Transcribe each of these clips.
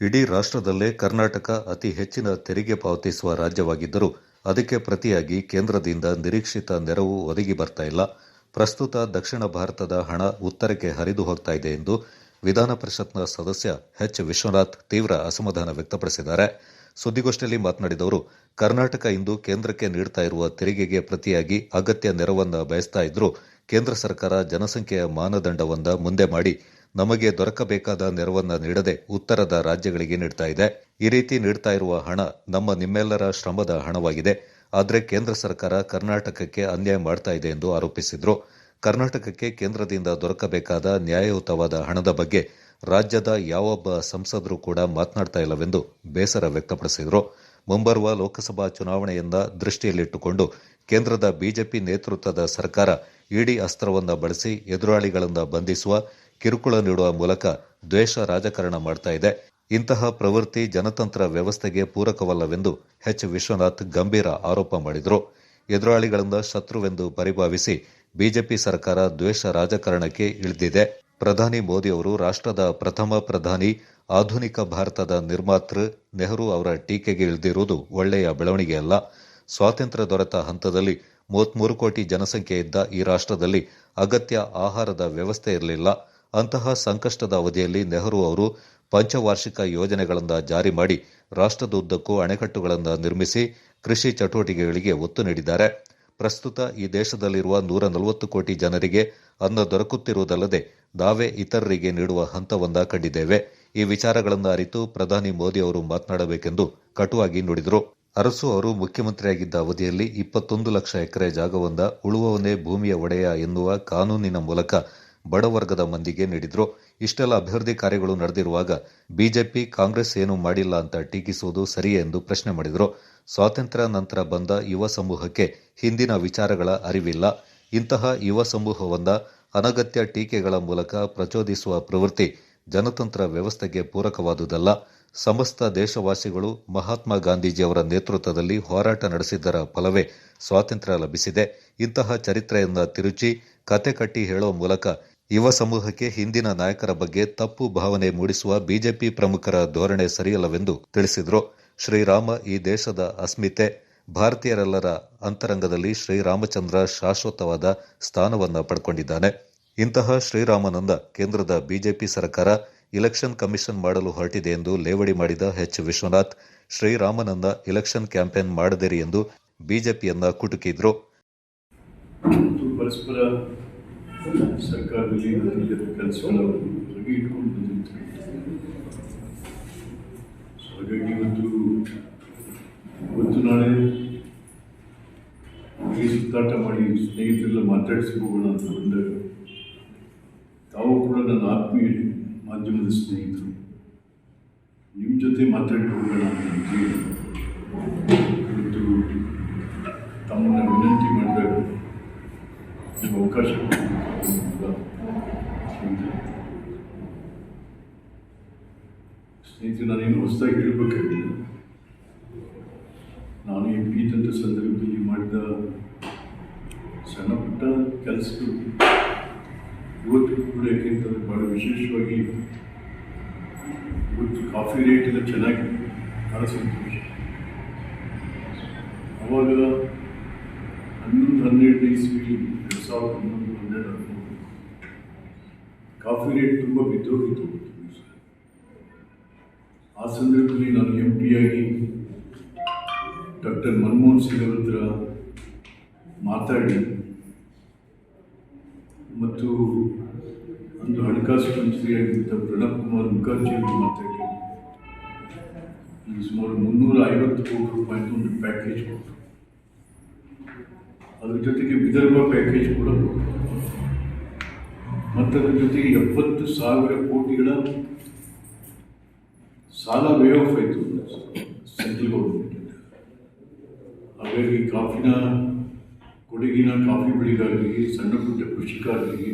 ಇಡೀ ರಾಷ್ಟ್ರದಲ್ಲೇ ಕರ್ನಾಟಕ ಅತಿ ಹೆಚ್ಚಿನ ತೆರಿಗೆ ಪಾವತಿಸುವ ರಾಜ್ಯವಾಗಿದ್ದರೂ ಅದಕ್ಕೆ ಪ್ರತಿಯಾಗಿ ಕೇಂದ್ರದಿಂದ ನಿರೀಕ್ಷಿತ ನೆರವು ಒದಗಿ ಬರ್ತಾ ಇಲ್ಲ. ಪ್ರಸ್ತುತ ದಕ್ಷಿಣ ಭಾರತದ ಹಣ ಉತ್ತರಕ್ಕೆ ಹರಿದು ಹೋಗ್ತಾ ಇದೆ ಎಂದು ವಿಧಾನ ಪರಿಷತ್ನ ಸದಸ್ಯ ಎಚ್. ವಿಶ್ವನಾಥ್ ತೀವ್ರ ಅಸಮಾಧಾನ ವ್ಯಕ್ತಪಡಿಸಿದ್ದಾರೆ. ಸುದ್ದಿಗೋಷ್ಠಿಯಲ್ಲಿ ಮಾತನಾಡಿದವರು ಕರ್ನಾಟಕ ಇಂದು ಕೇಂದ್ರಕ್ಕೆ ನೀಡ್ತಾ ಇರುವ ತೆರಿಗೆಗೆ ಪ್ರತಿಯಾಗಿ ಅಗತ್ಯ ನೆರವನ್ನು ಬಯಸ್ತಾ ಇದ್ರೂ ಕೇಂದ್ರ ಸರ್ಕಾರ ಜನಸಂಖ್ಯೆಯ ಮಾನದಂಡವನ್ನ ಮುಂದೆ ಮಾಡಿ ನಮಗೆ ದೊರಕಬೇಕಾದ ನೆರವನ್ನು ನೀಡದೆ ಉತ್ತರದ ರಾಜ್ಯಗಳಿಗೆ ನೀಡ್ತಾ ಇದೆ. ಈ ರೀತಿ ನೀಡ್ತಾ ಇರುವ ಹಣ ನಮ್ಮ ನಿಮ್ಮೆಲ್ಲರ ಶ್ರಮದ ಹಣವಾಗಿದೆ. ಆದರೆ ಕೇಂದ್ರ ಸರ್ಕಾರ ಕರ್ನಾಟಕಕ್ಕೆ ಅನ್ಯಾಯ ಮಾಡ್ತಾ ಇದೆ ಎಂದು ಆರೋಪಿಸಿದ್ರು. ಕರ್ನಾಟಕಕ್ಕೆ ಕೇಂದ್ರದಿಂದ ದೊರಕಬೇಕಾದ ನ್ಯಾಯಯುತವಾದ ಹಣದ ಬಗ್ಗೆ ರಾಜ್ಯದ ಯಾವೊಬ್ಬ ಸಂಸದರು ಕೂಡ ಮಾತನಾಡ್ತಾ ಇಲ್ಲವೆಂದು ಬೇಸರ ವ್ಯಕ್ತಪಡಿಸಿದರು. ಮುಂಬರುವ ಲೋಕಸಭಾ ಚುನಾವಣೆಯನ್ನ ದೃಷ್ಟಿಯಲ್ಲಿಟ್ಟುಕೊಂಡು ಕೇಂದ್ರದ ಬಿಜೆಪಿ ನೇತೃತ್ವದ ಸರ್ಕಾರ ಇಡಿ ಅಸ್ತ್ರವನ್ನು ಬಳಸಿ ಎದುರಾಳಿಗಳನ್ನು ಬಂಧಿಸುವ ಕಿರುಕುಳ ನೀಡುವ ಮೂಲಕ ದ್ವೇಷ ರಾಜಕಾರಣ ಮಾಡ್ತಾ ಇದೆ. ಇಂತಹ ಪ್ರವೃತ್ತಿ ಜನತಂತ್ರ ವ್ಯವಸ್ಥೆಗೆ ಪೂರಕವಲ್ಲವೆಂದು ಎಚ್. ವಿಶ್ವನಾಥ್ ಗಂಭೀರ ಆರೋಪ ಮಾಡಿದರು. ಎದುರಾಳಿಗಳಿಂದ ಶತ್ರುವೆಂದು ಪರಿಭಾವಿಸಿ ಬಿಜೆಪಿ ಸರ್ಕಾರ ದ್ವೇಷ ರಾಜಕಾರಣಕ್ಕೆ ಇಳಿದಿದೆ. ಪ್ರಧಾನಿ ಮೋದಿ ಅವರು ರಾಷ್ಟ್ರದ ಪ್ರಥಮ ಪ್ರಧಾನಿ, ಆಧುನಿಕ ಭಾರತದ ನಿರ್ಮಾತೃ ನೆಹರು ಅವರ ಟೀಕೆಗೆ ಇಳಿದಿರುವುದು ಒಳ್ಳೆಯ ಬೆಳವಣಿಗೆಯಲ್ಲ ಸ್ವಾತಂತ್ರ್ಯ ದೊರೆತ ಹಂತದಲ್ಲಿ ಮೂವತ್ಮೂರು ಕೋಟಿ ಜನಸಂಖ್ಯೆ ಇದ್ದ ಈ ರಾಷ್ಟ್ರದಲ್ಲಿ ಅಗತ್ಯ ಆಹಾರದ ವ್ಯವಸ್ಥೆ ಇರಲಿಲ್ಲ. ಅಂತಹ ಸಂಕಷ್ಟದ ಅವಧಿಯಲ್ಲಿ ನೆಹರು ಅವರು ಪಂಚವಾರ್ಷಿಕ ಯೋಜನೆಗಳನ್ನು ಜಾರಿ ಮಾಡಿ ರಾಷ್ಟ್ರದುದ್ದಕ್ಕೂ ಅಣೆಕಟ್ಟುಗಳನ್ನು ನಿರ್ಮಿಸಿ ಕೃಷಿ ಚಟುವಟಿಕೆಗಳಿಗೆ ಒತ್ತು ನೀಡಿದ್ದಾರೆ. ಪ್ರಸ್ತುತ ಈ ದೇಶದಲ್ಲಿರುವ ನೂರ ನಲವತ್ತು ಕೋಟಿ ಜನರಿಗೆ ಅನ್ನ ದೊರಕುತ್ತಿರುವುದಲ್ಲದೆ ನಾವೇ ಇತರರಿಗೆ ನೀಡುವ ಹಂತವನ್ನ ಕಂಡಿದ್ದೇವೆ. ಈ ವಿಚಾರಗಳನ್ನು ಅರಿತು ಪ್ರಧಾನಿ ಮೋದಿ ಅವರು ಮಾತನಾಡಬೇಕೆಂದು ಕಟುವಾಗಿ ನುಡಿದರು. ಅರಸು ಅವರು ಮುಖ್ಯಮಂತ್ರಿಯಾಗಿದ್ದ ಅವಧಿಯಲ್ಲಿ ಇಪ್ಪತ್ತೊಂದು ಲಕ್ಷ ಎಕರೆ ಜಾಗವೊಂದ ಉಳುವವನೇ ಭೂಮಿಯ ಒಡೆಯ ಎನ್ನುವ ಕಾನೂನಿನ ಮೂಲಕ ಬಡವರ್ಗದ ಮಂದಿಗೆ ನೀಡಿದ್ರು. ಇಷ್ಟೆಲ್ಲ ಅಭಿವೃದ್ಧಿ ಕಾರ್ಯಗಳು ನಡೆದಿರುವಾಗ ಬಿಜೆಪಿ, ಕಾಂಗ್ರೆಸ್ ಏನು ಮಾಡಿಲ್ಲ ಅಂತ ಟೀಕಿಸುವುದು ಸರಿಯೇ ಎಂದು ಪ್ರಶ್ನೆ ಮಾಡಿದರು. ಸ್ವಾತಂತ್ರ್ಯ ನಂತರ ಬಂದ ಯುವ ಸಮೂಹಕ್ಕೆ ಹಿಂದಿನ ವಿಚಾರಗಳ ಅರಿವಿಲ್ಲ. ಇಂತಹ ಯುವ ಸಮೂಹವನ್ನ ಅನಗತ್ಯ ಟೀಕೆಗಳ ಮೂಲಕ ಪ್ರಚೋದಿಸುವ ಪ್ರವೃತ್ತಿ ಜನತಂತ್ರ ವ್ಯವಸ್ಥೆಗೆ ಪೂರಕವಾದುದಲ್ಲ. ಸಮಸ್ತ ದೇಶವಾಸಿಗಳು ಮಹಾತ್ಮ ಗಾಂಧೀಜಿಯವರ ನೇತೃತ್ವದಲ್ಲಿ ಹೋರಾಟ ನಡೆಸಿದ್ದರ ಫಲವೇ ಸ್ವಾತಂತ್ರ್ಯ ಲಭಿಸಿದೆ. ಇಂತಹ ಚರಿತ್ರೆಯನ್ನ ತಿರುಚಿ, ಕತೆ ಕಟ್ಟಿ ಹೇಳುವ ಮೂಲಕ ಯುವ ಸಮೂಹಕ್ಕೆ ಹಿಂದಿನ ನಾಯಕರ ಬಗ್ಗೆ ತಪ್ಪು ಭಾವನೆ ಮೂಡಿಸುವ ಬಿಜೆಪಿ ಪ್ರಮುಖರ ಧೋರಣೆ ಸರಿಯಲ್ಲವೆಂದು ತಿಳಿಸಿದರು ಶ್ರೀರಾಮ ಈ ದೇಶದ ಅಸ್ಮಿತೆ. ಭಾರತೀಯರೆಲ್ಲರ ಅಂತರಂಗದಲ್ಲಿ ಶ್ರೀರಾಮಚಂದ್ರ ಶಾಶ್ವತವಾದ ಸ್ಥಾನವನ್ನು ಪಡ್ಕೊಂಡಿದ್ದಾನೆ. ಇಂತಹ ಶ್ರೀರಾಮನಂದ ಕೇಂದ್ರದ ಬಿಜೆಪಿ ಸರ್ಕಾರ ಇಲೆಕ್ಷನ್ ಕಮಿಷನ್ ಮಾಡಲು ಹೊರಟಿದೆ ಎಂದು ಲೇವಡಿ ಮಾಡಿದ ಎಚ್. ವಿಶ್ವನಾಥ್, ಶ್ರೀರಾಮನಂದ ಇಲೆಕ್ಷನ್ ಕ್ಯಾಂಪೇನ್ ಮಾಡದಿರಿ ಎಂದು ಬಿಜೆಪಿಯನ್ನ ಕುಟುಕಿದ್ರು. ಸರ್ಕಾರದಲ್ಲಿ ನಡೆದ ಕೆಲಸಗಳ ಬಗ್ಗೆ ಇಟ್ಕೊಂಡು ಬಂದಿರ್ತೀವಿ ಸೊ ಹಾಗಾಗಿ ಇವತ್ತು ಇವತ್ತು ನಾಳೆ ಈ ಸುತ್ತಾಟ ಮಾಡಿ ಸ್ನೇಹಿತರೆಲ್ಲ ಮಾತಾಡಿಸಿ ಅಂತ ಬಂದಾಗ, ತಾವು ಕೂಡ ನನ್ನ ಆತ್ಮೀಯ ಮಾಧ್ಯಮದ ಸ್ನೇಹಿತರು. ನಿಮ್ಮ ಜೊತೆ ಮಾತಾಡಿ ಹೋಗೋಣ ಅಂತ ಇವತ್ತು ತಮ್ಮನ್ನ ವಿನಂತಿ ಮಾಡಿದಾಗ ನಿಮ್ಗೆ ಅವಕಾಶ ಸ್ನೇಹಿತರು ನಾನೇನು ಹೊಸದಾಗಿ ಹೇಳಬೇಕಾಗಿಲ್ಲ ನಾನು ಎಂ ಪಿ ಸಂದರ್ಭದಲ್ಲಿ ಮಾಡಿದ ಸಣ್ಣ ಪುಟ್ಟ ಕೆಲಸಗಳು ಇವತ್ತು ಕೂಡ ಯಾಕೆಂತಂದ್ರೆ ಭಾಳ ವಿಶೇಷವಾಗಿ ಇವತ್ತು ಕಾಫಿ ರೇಟ್ ಎಲ್ಲ ಚೆನ್ನಾಗಿ ಭಾಳ ಸಂತೋಷ ಅವಾಗ ಸಾವಿರದ ಹದಿಮೂರು ಕಾಫಿ ರೇಟ್ ತುಂಬ ಬಿದ್ದೋಗಿತ್ತು ಆ ಸಂದರ್ಭದಲ್ಲಿ ನಾನು ಎಂ ಆಗಿ ಡಾಕ್ಟರ್ ಮನಮೋಹನ್ ಸಿಂಗ್ ಅವರ ಹತ್ರ ಮಾತಾಡಿ ಮತ್ತು ಒಂದು ಹಣಕಾಸು ಮಂತ್ರಿಯಾಗಿದ್ದ ಪ್ರಣಬ್ ಕುಮಾರ್ ಮುಖರ್ಜಿ ಅವರು ಮಾತಾಡಿ. ಸುಮಾರು ಮುನ್ನೂರ ಐವತ್ತು ಕೋಟಿ ರೂಪಾಯಿ ಒಂದು ಪ್ಯಾಕೇಜ್ ಕೊಟ್ಟರು. ಅದ್ರ ಜೊತೆಗೆ ವಿದರ್ಭ ಪ್ಯಾಕೇಜ್ ಕೂಡ ಮತ್ತದ್ರ ಜೊತೆಗೆ ಎಪ್ಪತ್ತು ಸಾವಿರ ಕೋಟಿಗಳ ಸಾಲ ವೇ ಆಫ್ ಆಯಿತು ಸೆಂಟ್ರಲ್ ಗೌರ್ಮೆಂಟ್ ಹಾಗಾಗಿ ಕಾಫಿನ, ಕೊಡಗಿನ ಕಾಫಿ ಬೆಳೆಗಾರರಿಗೆ, ಸಣ್ಣ ಪುಟ್ಟ ಕೃಷಿಕಾರರಿಗೆ,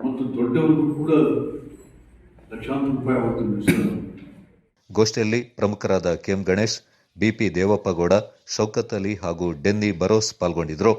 ಮತ್ತು ದೊಡ್ಡವರು ಕೂಡ ಲಕ್ಷಾಂತರ ರೂಪಾಯಿ ಅವತ್ತು ಗೋಷ್ಠಿಯಲ್ಲಿ ಪ್ರಮುಖರಾದ ಕೆಎಂ ಗಣೇಶ್ ಬಿಪಿ ದೇವಪ್ಪಗೌಡ ಶೌಕತ್ ಅಲಿ ಹಾಗೂ ಡೆನ್ನಿ ಬರೋಸ್ ಪಾಲ್ಗೊಂಡಿದ್ದರು